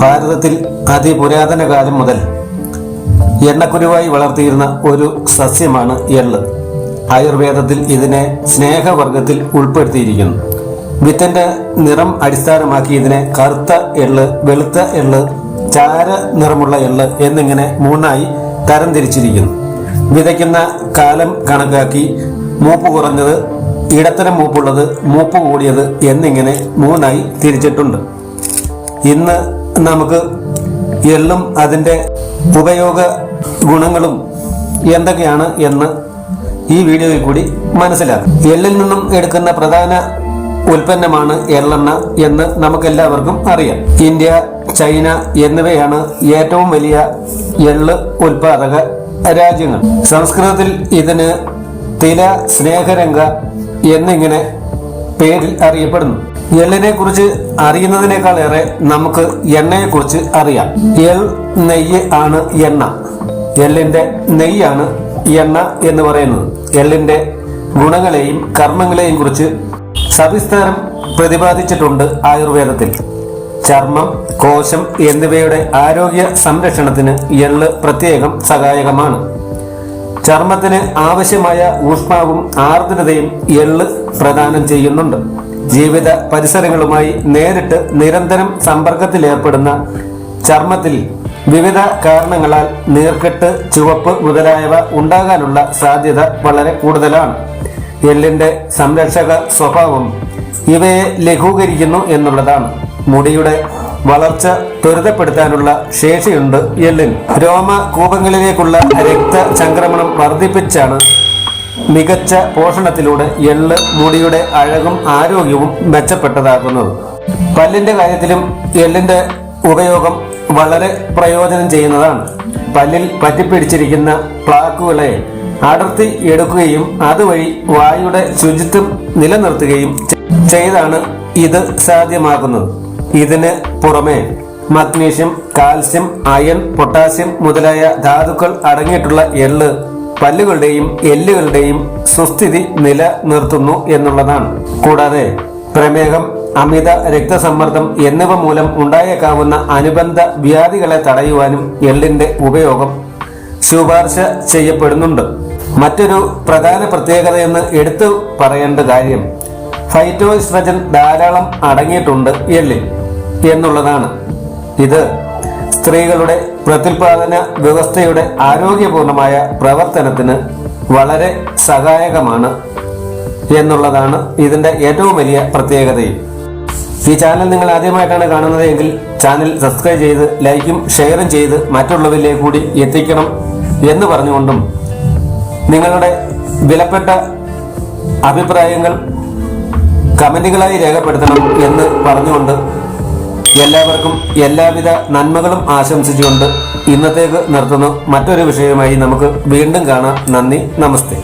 ഭാരതത്തിൽ അതിപുരാതന കാലം മുതൽ എണ്ണക്കുരുവായി വളർത്തിയിരുന്ന ഒരു സസ്യമാണ് എള്ള്. ആയുർവേദത്തിൽ ഇതിനെ സ്നേഹവർഗത്തിൽ ഉൾപ്പെടുത്തിയിരിക്കുന്നു. വിത്തിന്റെ നിറം അടിസ്ഥാനമാക്കി ഇതിനെ കറുത്ത എള്ള് വെളുത്ത എള്ള് ചാര നിറമുള്ള എള്ള് എന്നിങ്ങനെ മൂന്നായി തരംതിരിച്ചിരിക്കുന്നു. വിതയ്ക്കുന്ന കാലം കണക്കാക്കി മൂപ്പ് കുറഞ്ഞത് ഇടത്തരം മൂപ്പുള്ളത് മൂപ്പ് കൂടിയത് എന്നിങ്ങനെ മൂന്നായി തിരിച്ചിട്ടുണ്ട്. ഇന്ന് നമുക്ക് എല്ലും അതിന്റെ ഉപയോഗ ഗുണങ്ങളും എന്തൊക്കെയാണ് എന്ന് ഈ വീഡിയോയിൽ കൂടി മനസ്സിലാക്കാം. എല്ലിൽ നിന്നും എടുക്കുന്ന പ്രധാന ഉൽപ്പന്നമാണ് എള്ളെണ്ണ എന്ന് നമുക്കെല്ലാവർക്കും അറിയാം. ഇന്ത്യ ചൈന എന്നിവയാണ് ഏറ്റവും വലിയ എള്ള് ഉൽപാദക രാജ്യങ്ങൾ. സംസ്കൃതത്തിൽ ഇതിന് തില സ്നേഹരംഗ എന്നിങ്ങനെ പേരിൽ അറിയപ്പെടുന്നു. എള്ളിനെ കുറിച്ച് അറിയുന്നതിനേക്കാൾ ഏറെ നമുക്ക് എണ്ണയെ കുറിച്ച് അറിയാം. എൾ നെയ്യ് ആണ് എണ്ണ. എള്ളിന്റെ നെയ്യാണ് എണ്ണ എന്ന് പറയുന്നത്. എള്ളിന്റെ ഗുണങ്ങളെയും കർമ്മങ്ങളെയും കുറിച്ച് സവിസ്താരം പ്രതിപാദിച്ചിട്ടുണ്ട് ആയുർവേദത്തിൽ. ചർമ്മം കോശം എന്നിവയുടെ ആരോഗ്യ സംരക്ഷണത്തിന് എള്ള് പ്രത്യേകം സഹായകമാണ്. ചർമ്മത്തിന് ആവശ്യമായ ഊഷ്മാവും ആർദ്രതയും എള്ള് പ്രദാനം ചെയ്യുന്നുണ്ട്. ജീവിത പരിസരങ്ങളുമായി നേരിട്ട് നിരന്തരം സമ്പർക്കത്തിലേർപ്പെടുന്ന ചർമ്മത്തിൽ വിവിധ കാരണങ്ങളാൽ നീർക്കെട്ട് ചുവപ്പ് മുതലായവ ഉണ്ടാകാനുള്ള സാധ്യത വളരെ കൂടുതലാണ്. എല്ലിന്റെ സംരക്ഷക സ്വഭാവം ഇവയെ ലഘൂകരിക്കുന്നു എന്നുള്ളതാണ്. മുടിയുടെ വളർച്ച ത്വരിതപ്പെടുത്താനുള്ള ശേഷിയുണ്ട് എല്ലിൻ രോമ കൂപങ്ങളിലേക്കുള്ള രക്തചംക്രമണം വർദ്ധിപ്പിച്ചാണ് മികച്ച പോഷണത്തിലൂടെ എള്ള് മുടിയുടെ അഴകും ആരോഗ്യവും മെച്ചപ്പെട്ടതാക്കുന്നത് പല്ലിന്റെ കാര്യത്തിലും എള്ളിന്റെ ഉപയോഗം വളരെ പ്രയോജനം ചെയ്യുന്നതാണ്. പല്ലിൽ പറ്റിപ്പിടിച്ചിരിക്കുന്ന പ്ലാക്കുകളെ അടർത്തി എടുക്കുകയും അതുവഴി വായുടെ ശുചിത്വം നിലനിർത്തുകയും ചെയ്താണ് ഇത് സാധ്യമാക്കുന്നത്. ഇതിന് പുറമെ മഗ്നീഷ്യം കാൽസ്യം അയൺ പൊട്ടാസ്യം മുതലായ ധാതുക്കൾ അടങ്ങിയിട്ടുള്ള എള്ള് പല്ലുകളുടെയും എല്ലുകളുടെയും സുസ്ഥിതി നിലനിർത്തുന്നു എന്നുള്ളതാണ്. കൂടാതെ പ്രമേഹം അമിത രക്തസമ്മർദ്ദം എന്നിവ മൂലം ഉണ്ടായേക്കാവുന്ന അനുബന്ധ വ്യാധികളെ തടയുവാനും എള്ളിന്റെ ഉപയോഗം ശുപാർശ ചെയ്യപ്പെടുന്നുണ്ട്. മറ്റൊരു പ്രധാന പ്രത്യേകതയെന്ന് എടുത്തു പറയേണ്ട കാര്യം ഫൈറ്റോസ്ട്രജൻ ധാരാളം അടങ്ങിയിട്ടുണ്ട് എള്ളിൽ എന്നുള്ളതാണ്. ഇത് സ്ത്രീകളുടെ പ്രത്യുൽപാദന വ്യവസ്ഥയുടെ ആരോഗ്യപൂർണമായ പ്രവർത്തനത്തിന് വളരെ സഹായകമാണ് എന്നുള്ളതാണ് ഇതിന്റെ ഏറ്റവും വലിയ പ്രത്യേകതയും. ഈ ചാനൽ നിങ്ങൾ ആദ്യമായിട്ടാണ് കാണുന്നത് എങ്കിൽ ചാനൽ സബ്സ്ക്രൈബ് ചെയ്ത് ലൈക്കും ഷെയറും ചെയ്ത് മറ്റുള്ളവരിലേക്ക് കൂടി എത്തിക്കണം എന്ന് പറഞ്ഞുകൊണ്ടും നിങ്ങളുടെ വിലപ്പെട്ട അഭിപ്രായങ്ങൾ കമന്റുകളായി രേഖപ്പെടുത്തണം എന്ന് പറഞ്ഞുകൊണ്ട് എല്ലാവർക്കും എല്ലാവിധ നന്മകളും ആശംസിച്ചുകൊണ്ട് ഇന്നത്തേക്ക് നിർത്തുന്നു. മറ്റൊരു വിഷയവുമായി നമുക്ക് വീണ്ടും കാണാം. നന്ദി നമസ്തേ.